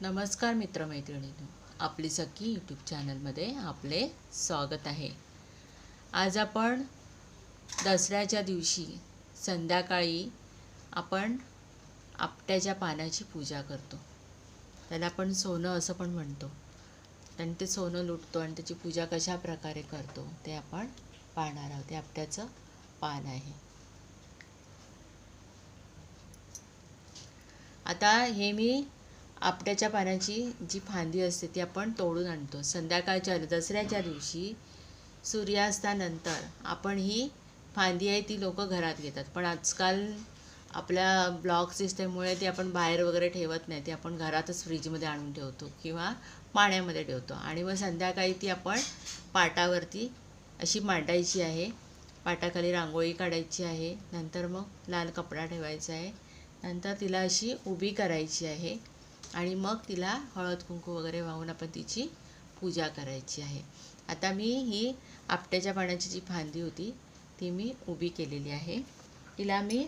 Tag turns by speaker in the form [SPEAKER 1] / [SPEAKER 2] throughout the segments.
[SPEAKER 1] नमस्कार मित्रमैत्रिणींनो आपली सखी यूट्यूब चॅनलमध्ये आपले स्वागत आहे. आज आपण दसऱ्याच्या दिवशी संध्याकाळी आपण आपट्याच्या पानाची पूजा करतो. त्याला आपण सोनं असं पण म्हणतो. आणि ते सोनं लुटतो आणि त्याची पूजा कशा प्रकारे करतो ते आपण पाहणार आहोत. ते आपट्याचं पान आहे. आता हे मी आपट्याच्या पानाची जी फांदी असते ती आपण तोडून आणतो. संध्याकाळच्या दसऱ्याच्या दिवशी सूर्यास्तानंतर आपण ही फांदी आहे ती लोक घरात घेतात. पण आजकाल आपल्या ब्लॉक सिस्टममुळे ती आपण बाहेर वगैरे ठेवत नाही. ती आपण घरातच फ्रीजमध्ये आणून ठेवतो किंवा पाण्यामध्ये ठेवतो. आणि मग संध्याकाळी ती आपण पाटावरती अशी मांडायची आहे. पाटाखाली रांगोळी काढायची आहे. नंतर मग लाल कपडा ठेवायचा आहे. नंतर तिला अशी उभी करायची आहे. आणि मग तिला हळद कुंकू वगैरे वाहून आपण तिची पूजा करायची आहे. आता मी ही आपट्याच्या पाण्याची जी फांदी होती ती मी उभी केलेली आहे. तिला मी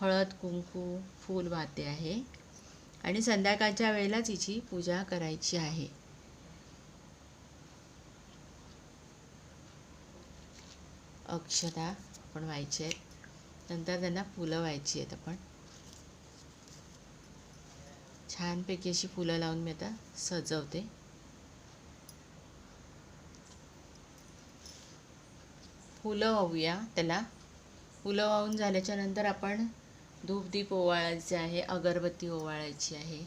[SPEAKER 1] हळद कुंकू फूल वाहते आहे. आणि संध्याकाळच्या वेळेला तिची पूजा करायची आहे. अक्षता आपण व्हायचे आहेत. नंतर त्यांना फुलं व्हायची आहेत आपण. छानपैकी अशी फुलं लावून मी आता सजवते. फुलं वाहूया त्याला. फुलं वाहून झाल्याच्यानंतर आपण धूपदीप ओवाळायचे आहे अगरबत्ती ओवाळायची आहे.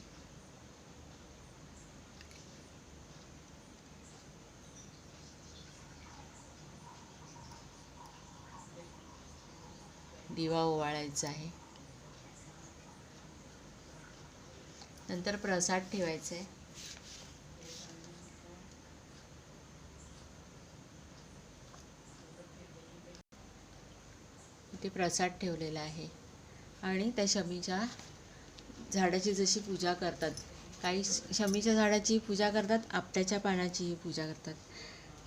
[SPEAKER 1] दिवा ओवाळायचा आहे. नंतर प्रसाद ठेवायचा. आहे इथे प्रसाद ठेवलेला आहे. आणि त्या शमीच्या झाडाची जशी पूजा करतात काही शमीच्या झाडाची पूजा करतात आपट्याच्या पानाचीही पूजा करतात.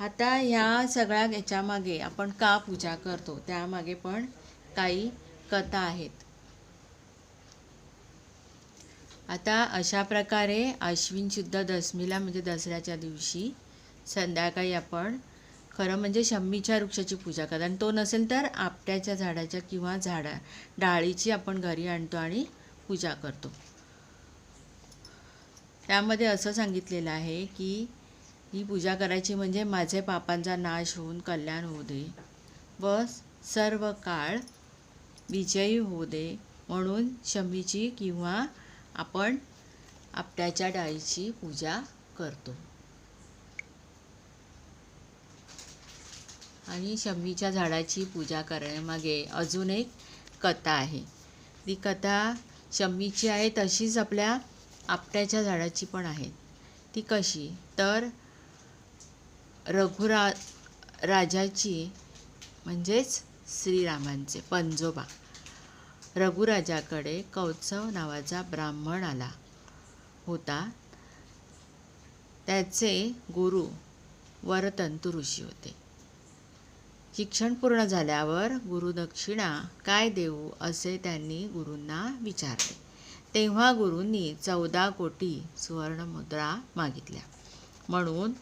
[SPEAKER 1] आता ह्या सगळ्या याच्यामागे आपण का पूजा करतो? त्यामागे पण काही कथा आहेत. आता अशा प्रकारे अश्विनसुद्धा दशमीला म्हणजे दसऱ्याच्या दिवशी संध्याकाळी आपण खरं म्हणजे शम्मीच्या वृक्षाची पूजा करतो. आणि तो नसेल तर आपट्याच्या झाडाच्या किंवा झाडा डाळीची आपण घरी आणतो आणि पूजा करतो. त्यामध्ये असं सांगितलेलं आहे की ही पूजा करायची म्हणजे माझे पापांचा नाश होऊन कल्याण होऊ दे व सर्व काळ विजयी होऊ दे म्हणून शमीची किंवा आपण आपट्याच्या डाळीची पूजा करतो. आणि शमीच्या झाडाची पूजा करण्यामागे अजून एक कथा आहे. ती कथा शमीची आहे तशीच आपल्या आपट्याच्या झाडाची पण आहे. ती कशी? तर रघुरा राजाची म्हणजेच श्रीरामांचे पंजोबा. रघुराजाकडे कौत्सव नावाचा ब्राह्मण आला होता. त्याचे गुरु वरतंतु ऋषी होते. शिक्षण पूर्ण झाल्यावर गुरुदक्षिणा काय देऊ? असे त्यांनी गुरूंना विचारले. तेव्हा गुरूंनी चौदा कोटी सुवर्णमुद्रा मागितल्या. म्हणून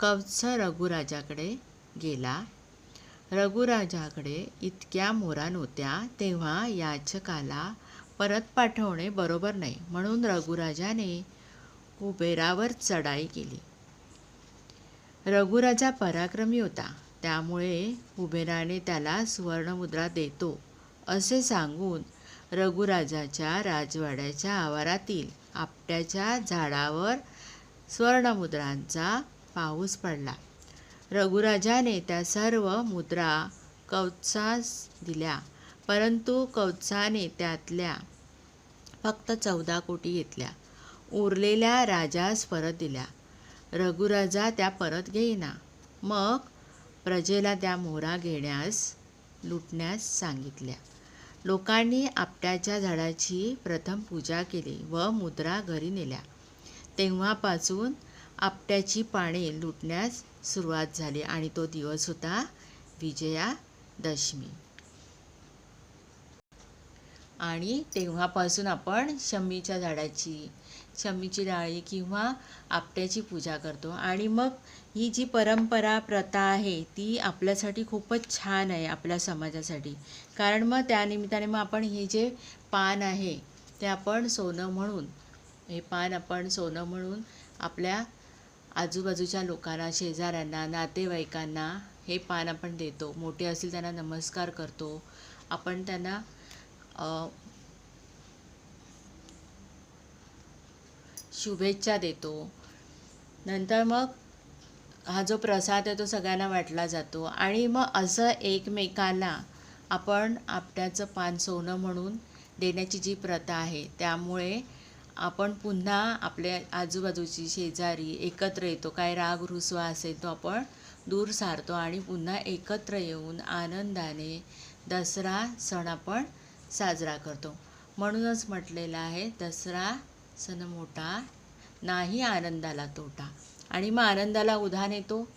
[SPEAKER 1] कवच रघुराजाकडे गेला. रघुराजाकडे इतक्या मोरा नव्हत्या तेव्हा याचकाला परत पाठवणे बरोबर नाही म्हणून रघुराजाने कुबेरावर चढाई केली. रघुराजा पराक्रमी होता त्यामुळे कुबेराने त्याला सुवर्णमुद्रा देतो असे सांगून रघुराजाच्या राजवाड्याच्या आवारातील आपट्याच्या झाडावर स्वर्णमुद्रांचा पाऊस पडला. रघुराजाने त्या सर्व मुद्रा कवचास दिल्या परंतु कवचाने त्यातल्या फक्त चौदा कोटी घेतल्या. उरलेल्या राजास परत दिल्या. रघुराजा त्या परत घेईना. मग प्रजेला त्या मोहरा घेण्यास लुटण्यास सांगितल्या. लोकांनी आपट्याच्या झाडाची प्रथम पूजा केली व मुद्रा घरी नेल्या. तेव्हापासून आपट्याची पाने लुटण्यास सुरुवात झाली आणि तो दिवस होता विजयादशमी आणि तेव्हापासून आपण शमीच्या झाडाची शमीची डाळी किंवा आपट्याची पूजा करतो. आणि मग ही जी परंपरा प्रथा आहे ती आपल्यासाठी खूपच छान आहे आपल्या समाजासाठी. कारण मग त्यानिमित्ताने मग आपण हे जे पान आहे ते आपण सोनं म्हणून हे पान आपण सोनं म्हणून आपल्या आजूबाजूच्या लोकांना शेजाऱ्यांना नातेवाईकांना हे पान आपण देतो. मोठे असतील त्यांना नमस्कार करतो. आपण त्यांना शुभेच्छा देतो. नंतर मग हा जो प्रसाद आहे तो सगळ्यांना वाटला जातो. आणि मग असं एकमेकांना आपण आपट्याचं पान सोनं म्हणून देण्याची जी प्रथा आहे त्यामुळे आपण पुन्हा आपल्या आजूबाजूची शेजारी एकत्र येतो काय राग रुसवा असेल तो आपण दूर सारतो आणि पुन्हा एकत्र येऊन आनंदाने दसरा सण आपण साजरा करतो. म्हणूनच म्हटलेलं आहे दसरा सण मोठा नाही आनंदाला तोटा. आणि मग आनंदाला उधाण येतो.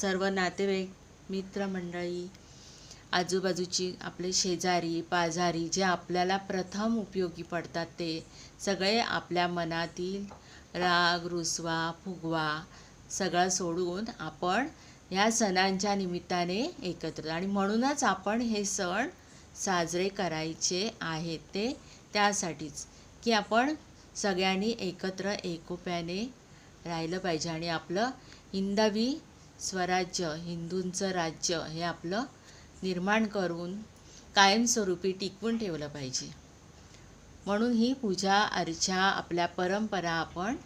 [SPEAKER 1] सर्व नातेवाईक मित्रमंडळी आजूबाजूची आपले शेजारी पाजारी जे आपल्याला प्रथम उपयोगी पडतात ते सगळे आपल्या मनातील राग रुसवा फुगवा सगळं सोडून आपण ह्या सणांच्या निमित्ताने एकत्र आणि म्हणूनच आपण हे सण साजरे करायचे आहेत ते त्यासाठीच की आपण सगळ्यांनी एकत्र एकोप्याने राहिलं पाहिजे. आणि आपलं हिंदवी स्वराज्य हिंदूंचं राज्य हे आपलं निर्माण करून कायमस्वरूपी टिकवून ठेवलं पाहिजे. म्हणून ही पूजा अर्चा आपल्या परंपरा आपण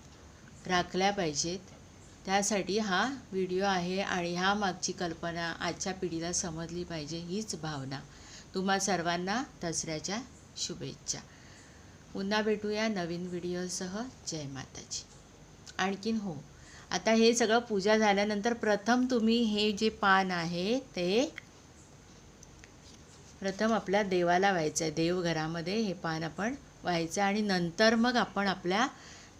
[SPEAKER 1] राखल्या पाहिजेत. त्यासाठी हा व्हिडिओ आहे आणि ह्या मागची कल्पना आजच्या पिढीला समजली पाहिजे हीच भावना. तुम्हा सर्वांना दसऱ्याच्या शुभेच्छा. पुन्हा भेटूया नवीन व्हिडिओसह. जय माताजी. आणखीन हो आता हे सगळं पूजा झाल्यानंतर प्रथम तुम्ही हे जे पान आहे ते प्रथम आपल्या देवाला व्हायचं आहे देवघरामध्ये हे पान आपण व्हायचं आणि नंतर मग आपण आपल्या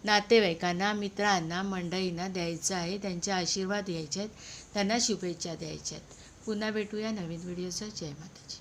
[SPEAKER 1] नातेवाईकांना मित्रांना मंडळींना द्यायचं आहे. त्यांचे आशीर्वाद घ्यायचे आहेत त्यांना शुभेच्छा द्यायच्या आहेत पुन्हा भेटूया नवीन व्हिडिओचं. जय माताजी.